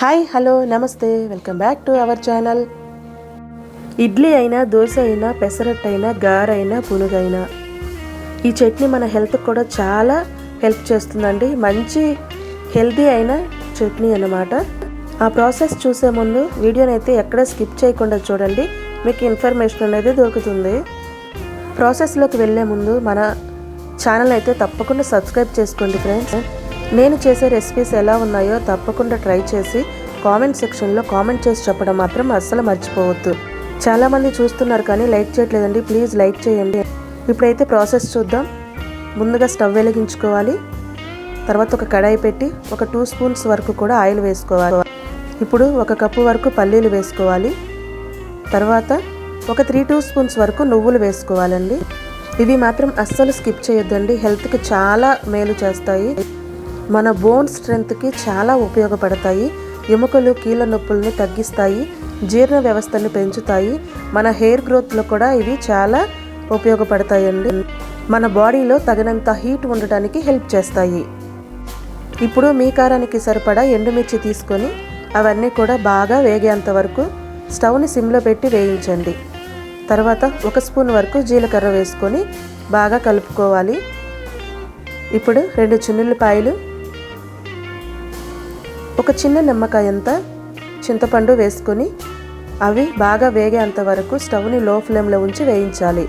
Hi hello నమస్తే welcome back to our channel idli అయినా దోశ అయినా పెసరట్టు అయినా గారైనా పునుగైనా ఈ చట్నీ మన హెల్త్ కూడా చాలా హెల్ప్ చేస్తుందండి. మంచి హెల్దీ అయిన చట్నీ అన్నమాట. ఆ ప్రాసెస్ చూసే ముందు వీడియోని అయితే ఎక్కడ స్కిప్ చేయకుండా చూడండి. మీకు ఇన్ఫర్మేషన్ అనేది దొరుకుతుంది. ప్రాసెస్లోకి వెళ్ళే ముందు మన ఛానల్ అయితే తప్పకుండా సబ్స్క్రైబ్ చేసుకోండి ఫ్రెండ్స్ నేను చేసే రెసిపీస్ ఎలా ఉన్నాయో తప్పకుండా ట్రై చేసి కామెంట్ సెక్షన్లో కామెంట్ చేసి చెప్పడం మాత్రం అస్సలు మర్చిపోవద్దు. చాలామంది చూస్తున్నారు కానీ లైక్ చేయట్లేదండి. ప్లీజ్ లైక్ చేయండి. ఇప్పుడైతే ప్రాసెస్ చూద్దాం. ముందుగా స్టవ్ వెలిగించుకోవాలి. తర్వాత ఒక కడాయి పెట్టి ఒక టూ స్పూన్స్ వరకు కూడా ఆయిల్ వేసుకోవాలి. ఇప్పుడు ఒక కప్పు వరకు పల్లీలు వేసుకోవాలి. తర్వాత ఒక త్రీ టూ స్పూన్స్ వరకు నువ్వులు వేసుకోవాలండి. ఇవి మాత్రం అస్సలు స్కిప్ చేయొద్దండి. హెల్త్కి చాలా మేలు చేస్తాయి. మన బోన్ స్ట్రెంత్కి చాలా ఉపయోగపడతాయి. ఎముకలు కీళ్ళ నొప్పుల్ని తగ్గిస్తాయి. జీర్ణ వ్యవస్థను పెంచుతాయి. మన హెయిర్ గ్రోత్లో కూడా ఇవి చాలా ఉపయోగపడతాయండి. మన బాడీలో తగినంత హీట్ ఉండటానికి హెల్ప్ చేస్తాయి. ఇప్పుడు మీ కారానికి సరిపడా ఎండుమిర్చి తీసుకొని అవన్నీ కూడా బాగా వేగేంత వరకు స్టవ్ని సిమ్లో పెట్టి వేయించండి. తర్వాత ఒక స్పూన్ వరకు జీలకర్ర వేసుకొని బాగా కలుపుకోవాలి. ఇప్పుడు రెండు చిన్నుల్లిపాయలు ఒక చిన్న నిమ్మకాయంత చింతపండు వేసుకొని అవి బాగా వేగేంత వరకు స్టవ్ని లో ఫ్లేమ్లో ఉంచి వేయించాలి.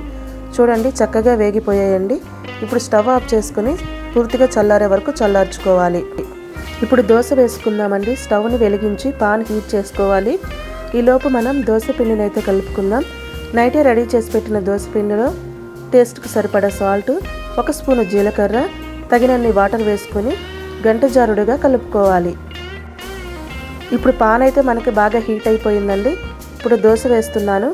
చూడండి చక్కగా వేగిపోయాయండి. ఇప్పుడు స్టవ్ ఆఫ్ చేసుకుని పూర్తిగా చల్లారే వరకు చల్లార్చుకోవాలి. ఇప్పుడు దోశ వేసుకుందామండి. స్టవ్ని వెలిగించి పాన్ హీట్ చేసుకోవాలి. ఈలోపు మనం దోశ పిండిని అయితే కలుపుకుందాం. నైటే రెడీ చేసి పెట్టిన దోశ పిండిలో టేస్ట్కి సరిపడా సాల్ట్ ఒక స్పూను జీలకర్ర తగినన్ని వాటర్ వేసుకొని గంట జారుడుగా కలుపుకోవాలి. ఇప్పుడు పాన్ అయితే మనకి బాగా హీట్ అయిపోయిందండి. ఇప్పుడు దోశ వేస్తున్నాను.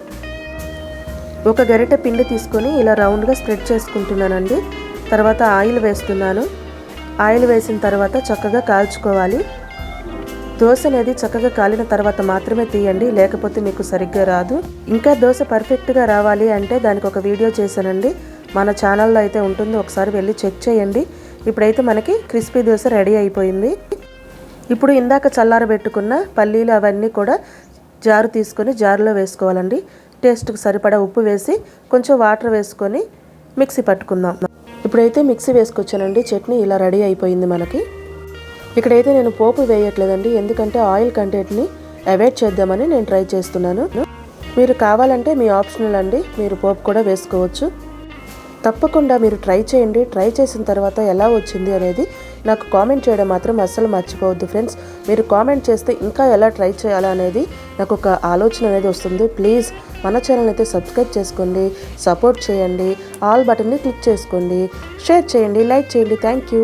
ఒక గరిటె పిండి తీసుకొని ఇలా రౌండ్గా స్ప్రెడ్ చేసుకుంటున్నానండి. తర్వాత ఆయిల్ వేస్తున్నాను. ఆయిల్ వేసిన తర్వాత చక్కగా కాల్చుకోవాలి. దోశ అనేది చక్కగా కాలిన తర్వాత మాత్రమే తీయండి లేకపోతే మీకు సరిగ్గా రాదు. ఇంకా దోశ పర్ఫెక్ట్గా రావాలి అంటే దానికి ఒక వీడియో చేశానండి. మన ఛానల్లో అయితే ఉంటుంది ఒకసారి వెళ్ళి చెక్ చేయండి. ఇప్పుడైతే మనకి క్రిస్పీ దోశ రెడీ అయిపోయింది. ఇప్పుడు ఇందాక చల్లారబెట్టుకున్న పల్లీలు అవన్నీ కూడా జారు తీసుకొని జారులో వేసుకోవాలండి. టేస్ట్కి సరిపడా ఉప్పు వేసి కొంచెం వాటర్ వేసుకొని మిక్సీ పట్టుకుందాం. ఇప్పుడైతే మిక్సీ వేసుకొచ్చానండి. చట్నీ ఇలా రెడీ అయిపోయింది మనకి. ఇక్కడైతే నేను పోపు వేయట్లేదండి. ఎందుకంటే ఆయిల్ కంటెంట్ని అవాయిడ్ చేద్దామని నేను ట్రై చేస్తున్నాను. మీరు కావాలంటే మీ ఆప్షనల్ అండి. మీరు పోపు కూడా వేసుకోవచ్చు. తప్పకుండా మీరు ట్రై చేయండి. ట్రై చేసిన తర్వాత ఎలా వచ్చింది అనేది నాకు కామెంట్ చేయడం మాత్రం అస్సలు మర్చిపోవద్దు ఫ్రెండ్స్. మీరు కామెంట్ చేస్తే ఇంకా ఎలా ట్రై చేయాలా అనేది నాకు ఒక ఆలోచన అనేది వస్తుంది. ప్లీజ్ మన ఛానల్ అయితే సబ్స్క్రైబ్ చేసుకోండి సపోర్ట్ చేయండి ఆల్ బటన్ని క్లిక్ చేసుకోండి షేర్ చేయండి లైక్ చేయండి. Thank you.